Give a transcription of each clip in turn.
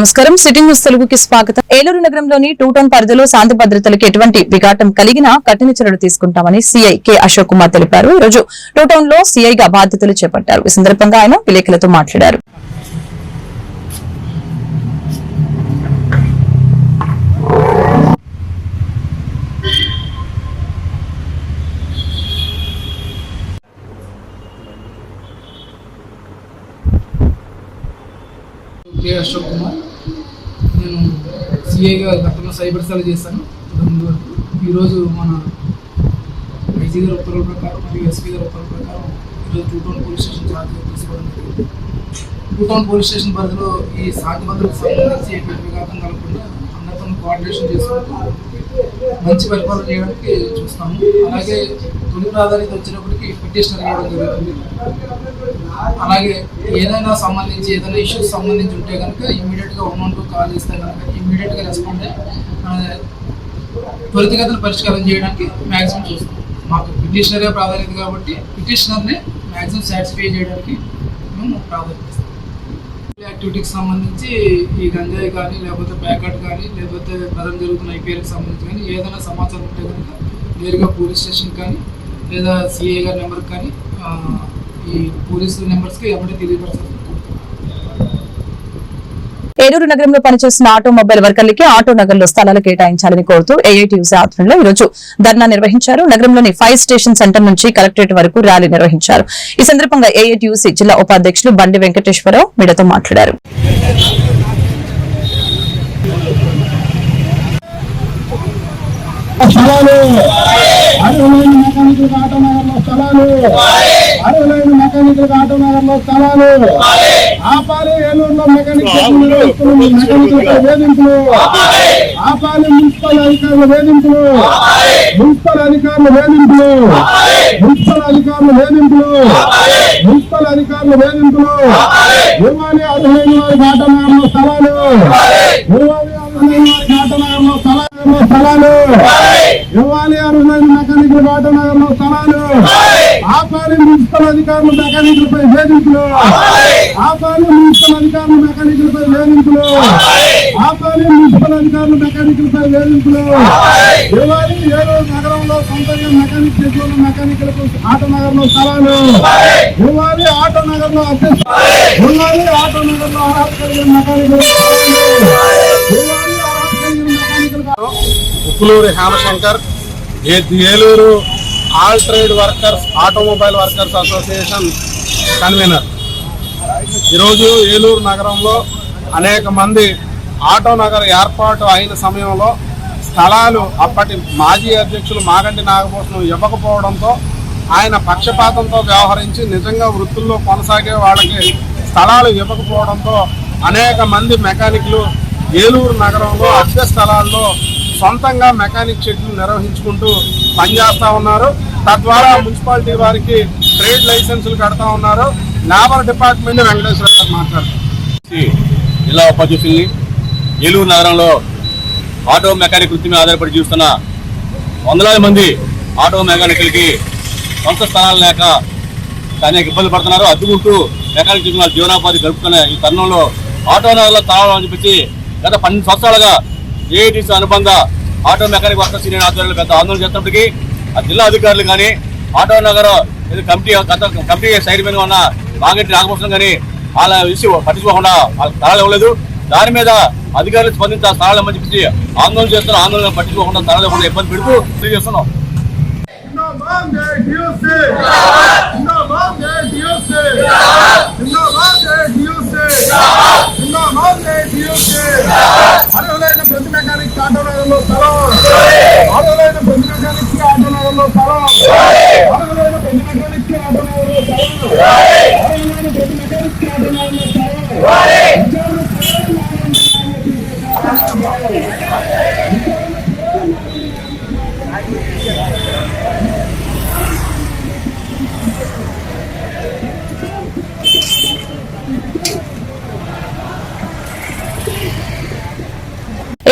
నమస్కారం. City news తెలుగుకి స్వాగతం. ఏలూరు నగరంలోని టూ టౌన్ పరిధిలో శాంతి భద్రతలకు ఎటువంటి విఘాటం కలిగినా కఠిన చర్యలు తీసుకుంటామని సీఐ కె అశోక్ కుమార్ తెలిపారు. ఈరోజు రోజు టూ టౌన్లో సీఐగా బాధ్యతలు చేపట్టారు. ఈ సందర్భంగా ఆయన విలేకరులతో మాట్లాడారు. కే అశోక్ కుమార్. ఎస్బీఐగా గతంలో సైబర్ సెల్ చేశాను. ముందు వరకు ఈరోజు మన ఐజీ గారి ఉత్తర్వుల ప్రకారం మరియు ఎస్పీ గారి ఉత్తర్వుల ప్రకారం ఈరోజు two town police station charge తీసుకోవడం జరిగింది. టూ టౌన్ పోలీస్ స్టేషన్ పరిధిలో ఈ శాంతి భద్రతకు సంబంధించి ఎటువంటి విఘాతం కలగకుండా అందరితో కోఆర్డినేషన్ చేసుకుంటూ మంచి పరిపాలన చేయడానికి చూస్తాము. అలాగే తొలి ప్రాధాన్యత వచ్చినప్పటికీ పిటిషనర్ ఇవ్వడం జరుగుతుంది. అలాగే ఏదైనా సంబంధించి ఏదైనా ఇష్యూస్ సంబంధించి ఉంటే కనుక ఇమీడియట్గా వన్ వన్ టూ కాల్ చేస్తే కనుక ఇమీడియట్గా రెస్పాండ్ అయ్యి త్వరితగతిన పరిష్కారం చేయడానికి మ్యాక్సిమం చూస్తాం. మాకు పిటిషనరే ప్రాధాన్యత కాబట్టి పిటిషనర్ని మ్యాక్సిమం సాటిస్ఫై చేయడానికి మేము ప్రాధాన్యత ఇస్తాం. యాక్టివిటీకి సంబంధించి ఈ గంజాయి కానీ లేకపోతే ప్యాకెట్ కానీ లేకపోతే ప్రజెంట్ జరుగుతున్న ఐపీఎల్కి సంబంధించి కానీ ఏదైనా సమాచారం ఉంటే కనుక నేరుగా పోలీస్ స్టేషన్ కానీ లేదా సిఐ గారి నెంబర్కి కానీ ఈ నెంబర్స్కి ఏలూరు నగరంలో పనిచేస్తున్న ఆటోమొబైల్ వర్కర్లకి ఆటో నగర్లో స్థలాలు కేటాయించాలని కోరుతూ ఏఐటీయూసీ ఆధ్వర్యంలో ఈ రోజు ధర్నా నిర్వహించారు. నగరంలోని ఫైర్ స్టేషన్ సెంటర్ నుంచి కలెక్టరేట్ వరకు ర్యాలీ నిర్వహించారు. ఈ సందర్భంగా ఏఐటీయూసీ జిల్లా ఉపాధ్యక్షులు బండి వెంకటేశ్వరరావు మీడియాతో మాట్లాడారు. స్థలాలు అర్హులైన మెకానికల్ ఆటో నగర్లో స్థలాలు. అర్హులైన మెకానికల్ ఆటో నగర్లో స్థలాలు. ఆపాలి ఏలూరులో మెకానిక్ షెడ్లు నిర్వహిస్తున్న మెకానికలపై వేధింపులు. ఆపాలి మున్సిపల్ అధికారుల వేధింపులు. మున్సిపల్ అధికారుల వేధింపులు. మున్సిపల్ అధికారుల వేధింపులు. మున్సిపల్ అధికారుల వేధింపులు. ఇవ్వాలి అర్హులైన వారికి ఆటో నగర్లో స్థలాలు. ఇవ్వాలి అర్హులైన వారికి ఆటో నగర్లో స్థలాలు. స్థలాలు. ఇవ్వాలి అర్హులైన మెకానికల్ ఆటో నగర్లో స్థలాలు ఆపాలి మున్సిపల్ అధికారులు మెకానికలపై వేధింపులు. ఆపాలి మున్సిపల్ అధికారులు మెకానికలపై వేధింపులు. ఆపాలి మున్సిపల్ అధికారులు మెకానికలపై వేధింపులు. ఇవ్వాలి ఏలూరు నగరంలో సొంతంగా మెకానిక్ చేసిన మెకానికలకు ఆటో నగర్లో స్థలాలు. ఇవ్వాలి ఆటో నగర్లో అధ్యక్ష ఇవ్వాలి ఆటో అర్హత కలిగిన mechanical Uppuluri Hemashankar Eluru all trade workers automobile workers association convener. ఈరోజు ఏలూరు నగరంలో అనేక మంది ఆటో నగర్ ఏర్పాటు అయిన సమయంలో స్థలాలు అప్పటి మాజీ అధ్యక్షులు మాగంటి నాగభూషణం ఇవ్వకపోవడంతో ఆయన పక్షపాతంతో వ్యవహరించి నిజంగా వృత్తుల్లో కొనసాగే వాళ్ళకి స్థలాలు ఇవ్వకపోవడంతో అనేక మంది మెకానిక్లు ఏలూరు నగరంలో అద్దె స్థలాల్లో సొంతంగా మెకానిక్ షెడ్లు నిర్వహించుకుంటూ పనిచేస్తూ ఉన్నారు. తద్వారా మున్సిపాలిటీ వారికి ట్రేడ్ లైసెన్సులు కడతా ఉన్నారు. లేబర్ డిపార్ట్మెంట్ వెంకటేశ్వర గారు మాట్లాడుతున్నారు. జిల్లా ఉపాధ్యక్షుల్ని ఏలూరు నగరంలో ఆటో మెకానిక్ వృత్తి మీద ఆధారపడి చూస్తున్న వందలాది మంది ఆటో మెకానిక్లకి సొంత స్థలాలు లేక అనేక ఇబ్బందులు పడుతున్నారు. అడ్డుకుంటూ మెకానిక్ జీవన జీవనోపాధి గడుపుతున్న ఈ తరుణంలో ఆటో నగర్లో స్థలాలు అని చెప్పి గత పన్నెండు సంవత్సరాలుగా ఏఐటీసీ అనుబంధ ఆటో మెకానిక్ వర్కర్స్ యూనియన్ ఆధ్వర్యంలో పెద్ద ఆందోళన చేస్తున్నప్పటికీ ఆ జిల్లా అధికారులు కానీ ఆటో నగర్ కమిటీ గత కమిటీ సైడ్ మీద ఉన్న మాగంటి నాగభూషణం కానీ వాళ్ళ విసి పట్టించుకోకుండా వాళ్ళకి స్థలాలు ఇవ్వలేదు. దాని మీద అధికారులు స్పందించి ఆ స్థలాలు ఆందోళన చేస్తున్న ఆందోళన పట్టించుకోకుండా స్థలాలు ఇవ్వకుండా ఇబ్బంది పెడుతూ తెలియజేస్తున్నాం.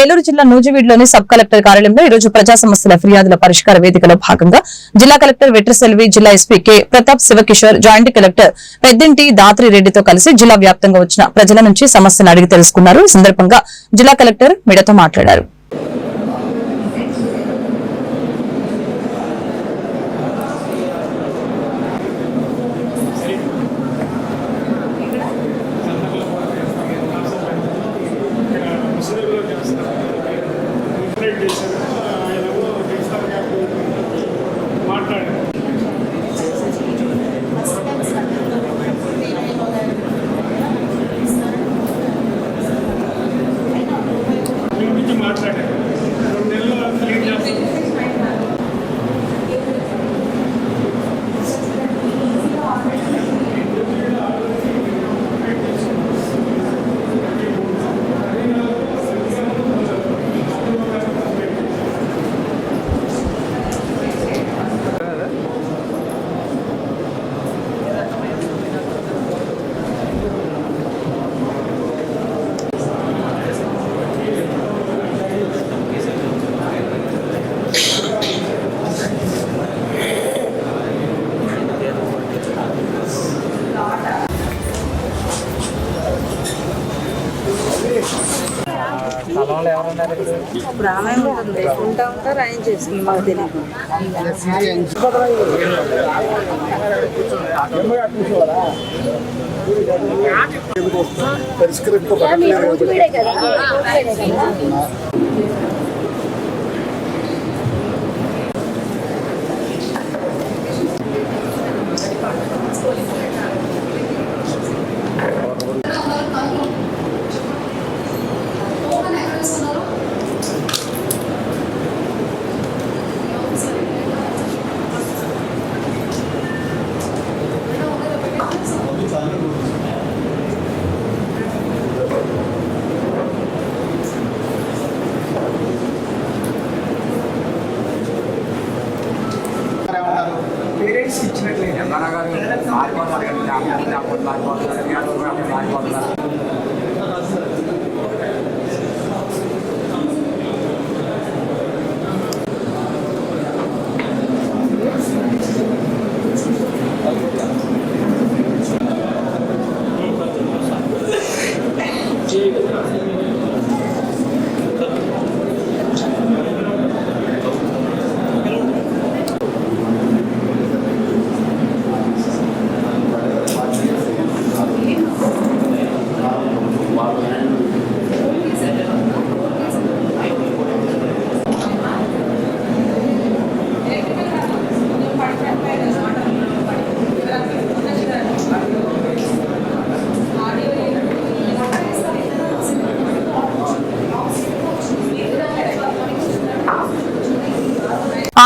ఏలూరు జిల్లా నూజివీడులోని సబ్ కలెక్టర్ కార్యాలయంలో ఈ రోజు ప్రజా సమస్యల ఫిర్యాదుల పరిష్కార వేదికలో భాగంగా జిల్లా కలెక్టర్ వెట్రసెల్వి జిల్లా SP K Pratap Shivakishore joint collector Peddinti Dhatri రెడ్డితో కలిసి జిల్లా వ్యాప్తంగా వచ్చిన ప్రజల నుంచి సమస్యను అడిగి తెలుసుకున్నారు. ఈ సందర్భంగా జిల్లా కలెక్టర్ మీడతో మాట్లాడారు. ఇప్పుడు ఆమె ఉంటా ఉంటారు ఆయన చేసుకుని మాకు తెలియదు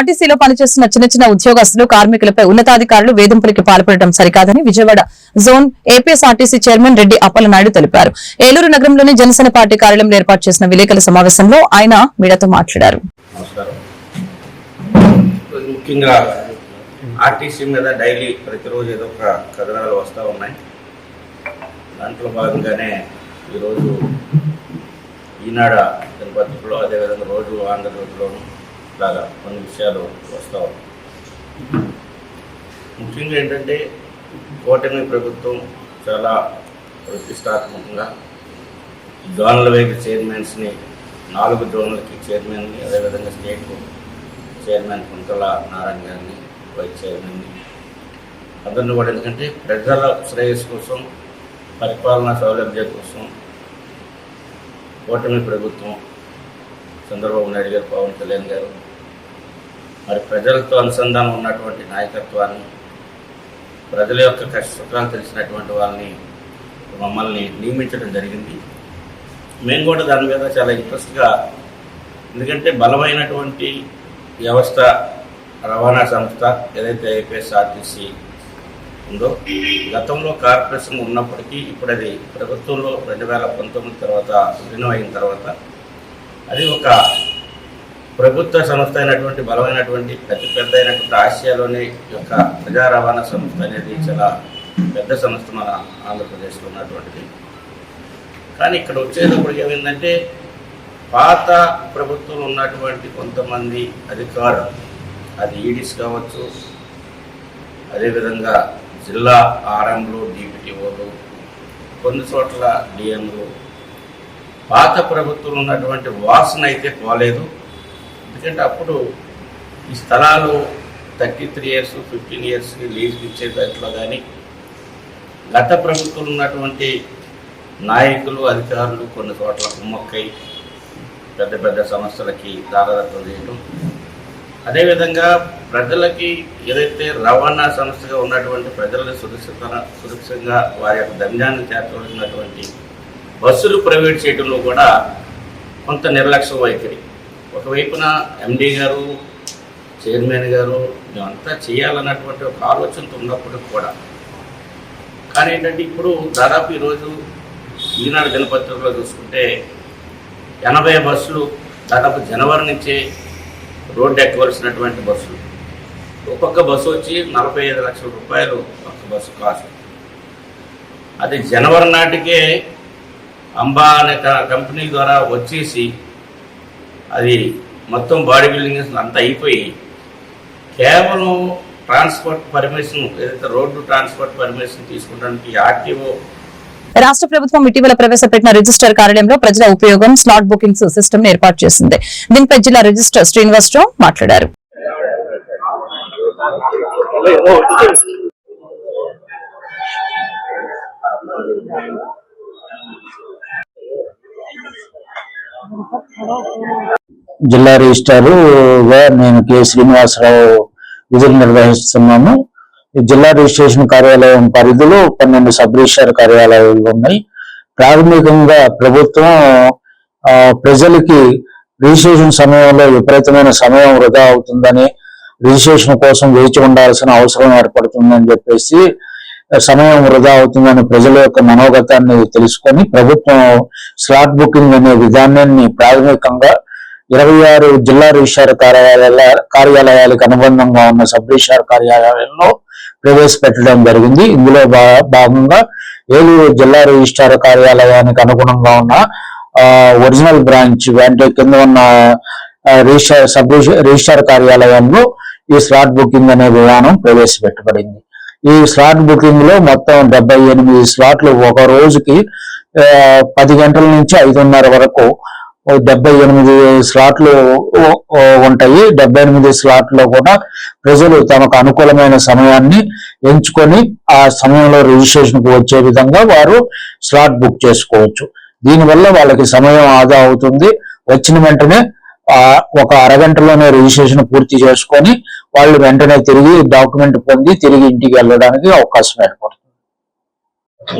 ఆర్టీసీలో పనిచేస్తున్న చిన్న చిన్న ఉద్యోగస్తులు కార్మికులపై ఉన్నతాధికారులు వేధింపులకి పాల్పడటం సరికాదని Vijayawada zone APSRTC chairman Reddy Appalanaidu తెలిపారు. ఏలూరు నగరంలోని జనసేన పార్టీ కార్యాలయంలో ఏర్పాటు చేసిన విలేకరుల సమావేశంలో ఆయన మీడియాతో మాట్లాడారు. ముఖ్యంగా ఆర్టీసీ మీద డైలీ ప్రతిరోజు ఏదో ఒక కథనాలు వస్తూ ఉన్నాయి. దాంట్లో భాగంగానే ఈరోజు ఈనాడ దినపత్రికలో అదేవిధంగా రోజు ఆంధ్రజ్యోతిలోను లాగా కొన్ని విషయాలు వస్తూ ముఖ్యంగా ఏంటంటే కూటమి ప్రభుత్వం చాలా ప్రతిష్టాత్మకంగా జోనల్ వైపు చైర్మన్స్ని నాలుగు జోన్లకి చైర్మన్ని అదేవిధంగా స్టేట్ చైర్మన్ కుంతల నారాయణ గారిని వైస్ చైర్మన్ని. అందరిని కూడా ఎందుకంటే ప్రజల శ్రేయస్సు కోసం పరిపాలనా సౌలభ్యం కోసం కూటమి ప్రభుత్వం చంద్రబాబు నాయుడు గారు పవన్ కళ్యాణ్ గారు మరి ప్రజలతో అనుసంధానం ఉన్నటువంటి నాయకత్వాన్ని ప్రజల యొక్క కష్ట సుఖాలు తెలిసినటువంటి వాళ్ళని మమ్మల్ని నియమించడం జరిగింది. మేము కూడా దాని మీద చాలా ఇంట్రెస్ట్గా ఎందుకంటే బలమైనటువంటి వ్యవస్థ రవాణా సంస్థ ఏదైతే ఏపీఎస్ఆర్టీసీ ఉందో గతంలో కార్పొరేషన్ ఉన్నప్పటికీ ఇప్పుడు అది ప్రభుత్వంలో రెండు వేల పంతొమ్మిది తర్వాత విలీనం అయిన తర్వాత అది ఒక ప్రభుత్వ సంస్థ అయినటువంటి బలమైనటువంటి అతి పెద్ద అయినటువంటి ఆసియాలోని యొక్క ప్రజా రవాణా సంస్థ అనేది చాలా పెద్ద సంస్థ మన ఆంధ్రప్రదేశ్లో ఉన్నటువంటిది. కానీ ఇక్కడ వచ్చేటప్పుడు ఏమైందంటే పాత ప్రభుత్వం ఉన్నటువంటి కొంతమంది అధికారులు అది ఈడీస్ కావచ్చు అదేవిధంగా జిల్లా ఆర్ఎంలు డిపిటిఓలు కొన్ని చోట్ల డిఎంలు పాత ప్రభుత్వం ఉన్నటువంటి వాసన అయితే పోలేదు. ఎందుకంటే అప్పుడు ఈ స్థలాలు థర్టీ త్రీ ఇయర్స్ ఫిఫ్టీన్ ఇయర్స్కి లీజ్ ఇచ్చే దాంట్లో కానీ గత ప్రభుత్వం ఉన్నటువంటి నాయకులు అధికారులు కొన్ని చోట్ల కుమ్మక్కై పెద్ద పెద్ద సంస్థలకి దారదత్వం చేయడం అదేవిధంగా ప్రజలకి ఏదైతే రవాణా సంస్థగా ఉన్నటువంటి ప్రజలను సురక్షిత సురక్షితంగా వారి యొక్క దండాన్ని చేర్చవలసినటువంటి బస్సులు ప్రైవేట్ చేయడంలో కూడా కొంత నిర్లక్ష్య వైఖరి. ఒకవైపున ఎండీ గారు చైర్మన్ గారు మేమంతా చేయాలన్నటువంటి ఒక ఆలోచనతో ఉన్నప్పటికి కూడా. కానీ ఏంటంటే ఇప్పుడు దాదాపు ఈరోజు ఈనాడు దినపత్రికలో చూసుకుంటే ఎనభై బస్సులు దాదాపు జనవరి నుంచే రోడ్డు ఎక్కవలసినటువంటి బస్సులు. ఒక్కొక్క బస్సు వచ్చి నలభై ఐదు లక్షల రూపాయలు ఒక్క బస్సు కాస్ట్. అది జనవరి నాటికే అంబా అనే కంపెనీ ద్వారా వచ్చేసి అది మొత్తం బాడీ బిల్డింగ్ అంతా అయిపోయి కేవలం ట్రాన్స్పోర్ట్ పర్మిషన్ ఏదైతే రోడ్డు ట్రాన్స్పోర్ట్ పర్మిషన్ తీసుకోవడానికి ఆర్టీఓ రాష్ట్ర ప్రభుత్వం ఇటీవల ప్రవేశపెట్టిన రిజిస్టర్ కార్యాలయంలో ప్రజల ఉపయోగం స్లాట్ బుకింగ్స్ సిస్టమ్ ఏర్పాటు చేసింది. దీనిపై జిల్లా రిజిస్టర్ శ్రీనివాసరావు మాట్లాడారు. జిల్లా రిజిస్ట్రారుగా నేను కె శ్రీనివాసరావు విధులు నిర్వహిస్తున్నాము. ఈ జిల్లా రిజిస్ట్రేషన్ కార్యాలయం పరిధిలో పన్నెండు సబ్ రిజిస్ట్రార్ కార్యాలయాలు ఉన్నాయి. ప్రాథమికంగా ప్రభుత్వం ప్రజలకి రిజిస్ట్రేషన్ సమయంలో విపరీతమైన సమయం వృధా అవుతుందని రిజిస్ట్రేషన్ కోసం వేచి ఉండాల్సిన అవసరం ఏర్పడుతుందని చెప్పేసి సమయం వృధా అవుతుందని ప్రజల యొక్క మనోగతాన్ని తెలుసుకొని ప్రభుత్వం స్లాట్ బుకింగ్ అనే విధానాన్ని ప్రాథమికంగా ఇరవై ఆరు జిల్లా రిజిస్టార్ కార్యాలయాల కార్యాలయాలకు అనుబంధంగా ఉన్న సబ్ రిజిస్టార్ కార్యాలయంలో ప్రవేశపెట్టడం జరిగింది. ఇందులో భా- భాగంగా ఏలూరు జిల్లా రిజిస్టార్ కార్యాలయానికి అనుగుణంగా ఉన్న ఒరిజినల్ బ్రాంచ్ అంటే కింద ఉన్న రిజిస్టార్ సబ్ రిజిస్టార్ కార్యాలయంలో ఈ స్లాట్ బుకింగ్ అనే విధానం ప్రవేశపెట్టబడింది. ఈ స్లాట్ బుకింగ్లో మొత్తం డెబ్బై ఎనిమిది స్లాట్లు ఒక రోజుకి పది గంటల నుంచి ఐదున్నర వరకు డెబ్బై ఎనిమిది స్లాట్లు ఉంటాయి. డెబ్బై ఎనిమిది స్లాట్లో కూడా ప్రజలు తమకు అనుకూలమైన సమయాన్ని ఎంచుకొని ఆ సమయంలో రిజిస్ట్రేషన్కు వచ్చే విధంగా వారు స్లాట్ బుక్ చేసుకోవచ్చు. దీనివల్ల వాళ్ళకి సమయం ఆదా అవుతుంది. వచ్చిన వెంటనే ఒక అరగంటలోనే రిజిస్ట్రేషన్ పూర్తి చేసుకొని వాళ్ళు వెంటనే తిరిగి డాక్యుమెంట్ పొంది తిరిగి ఇంటికి వెళ్ళడానికి అవకాశం ఏర్పడుతుంది.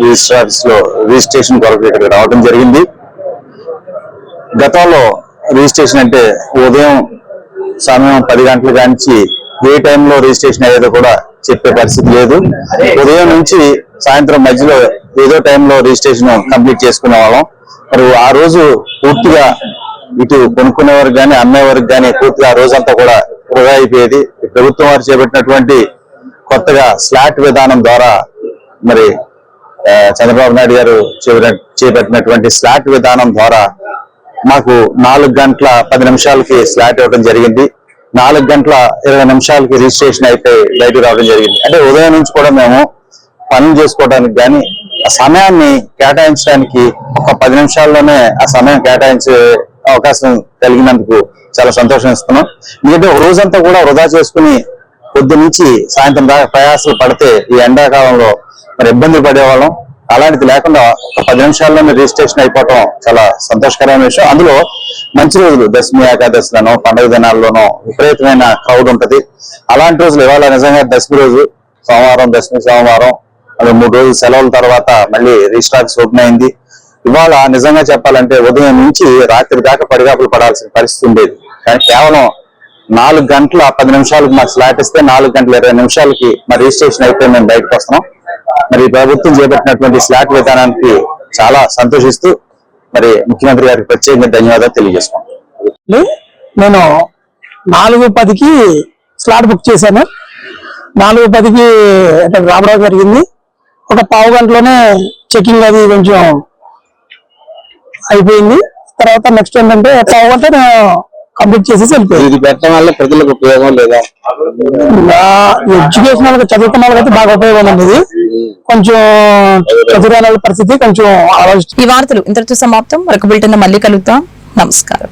రిజిస్ట్రార్స్లో రిజిస్ట్రేషన్ కొరకు ఇక్కడికి రావడం జరిగింది. గతంలో రిజిస్ట్రేషన్ అంటే ఉదయం సమయం పది గంటల కానించి ఏ టైంలో రిజిస్ట్రేషన్ అయ్యేదో కూడా చెప్పే పరిస్థితి లేదు. ఉదయం నుంచి సాయంత్రం మధ్యలో ఏదో టైంలో రిజిస్ట్రేషన్ కంప్లీట్ చేసుకునే వాళ్ళం. మరి ఆ రోజు పూర్తిగా ఇటు కొనుక్కునే వారికి కానీ అమ్మే వారికి కానీ పూర్తిగా ఆ రోజంతా కూడా వృధా అయిపోయేది. ప్రభుత్వం వారు చేపట్టినటువంటి కొత్తగా స్లాట్ విధానం ద్వారా మరి చంద్రబాబు నాయుడు గారు చేపట్టినటువంటి స్లాట్ విధానం ద్వారా మాకు నాలుగు గంటల పది నిమిషాలకి స్లాట్ ఇవ్వడం జరిగింది. నాలుగు గంటల ఇరవై నిమిషాలకి రిజిస్ట్రేషన్ అయిపోయి బయటకు రావడం జరిగింది. అంటే ఉదయం నుంచి కూడా మేము పనులు చేసుకోవడానికి కానీ ఆ సమయాన్ని కేటాయించడానికి ఒక పది నిమిషాల్లోనే ఆ సమయం కేటాయించే అవకాశం కలిగినందుకు చాలా సంతోషం ఇస్తున్నాం. ఎందుకంటే ఒక రోజంతా కూడా వృధా చేసుకుని పొద్దు నుంచి సాయంత్రం దాకా ప్రయాసాలు పడితే ఈ ఎండాకాలంలో మరి ఇబ్బంది పడేవాళ్ళం. అలాంటిది లేకుండా ఒక పది నిమిషాల్లోనే రిజిస్ట్రేషన్ అయిపోవటం చాలా సంతోషకరమైన విషయం. అందులో మంచి రోజులు. దశమి ఏకాదశిలోనో పండుగ దినాల్లోనో విపరీతమైన క్రౌడ్ ఉంటది. అలాంటి రోజులు ఇవాళ నిజంగా దశమి రోజు. సోమవారం దశమి సోమవారం అది మూడు రోజులు సెలవుల తర్వాత మళ్ళీ రిజిస్ట్రార్స్ ఓపెన్ అయింది. ఇవాళ నిజంగా చెప్పాలంటే ఉదయం నుంచి రాత్రి దాకా పడిగాపులు పడాల్సిన పరిస్థితి ఉండేది. కానీ కేవలం నాలుగు గంటల పది నిమిషాలకు మాకు స్లాట్ ఇస్తే నాలుగు గంటల ఇరవై నిమిషాలకి మా రిజిస్ట్రేషన్ అయిపోయి మేము బయటకు వస్తున్నాం. మరి ప్రభుత్వం చేపట్టినటువంటి స్లాట్ విధానానికి చాలా సంతోషిస్తూ మరి ముఖ్యమంత్రి గారికి ప్రత్యేకంగా ధన్యవాదాలు తెలియజేసుకుంటాం నేను నాలుగు పదికి స్లాట్ బుక్ చేశాను. నాలుగు పదికి రావడం జరిగింది. ఒక పావు గంటలోనే చెకింగ్ అది కొంచెం అయిపోయింది. తర్వాత నెక్స్ట్ ఏంటంటే పావు అంటే కంప్లీట్ చేసేసి వెళ్ళిపోయాను. ఇది పెట్టడం వల్ల ప్రజలకు ఉపయోగం లేదా? ఎడ్యుకేషన్ వాళ్ళకి చదువుకున్న వాళ్ళకి అయితే బాగా ఉపయోగం ఉంది ఇది కొంచెం పరిస్థితి కొంచెం ఆలోచి ఈ వార్తలు ఇంతటితో సమాప్తం. మరొక బులెటిన్ మళ్ళీ కలుగుతాం నమస్కారం.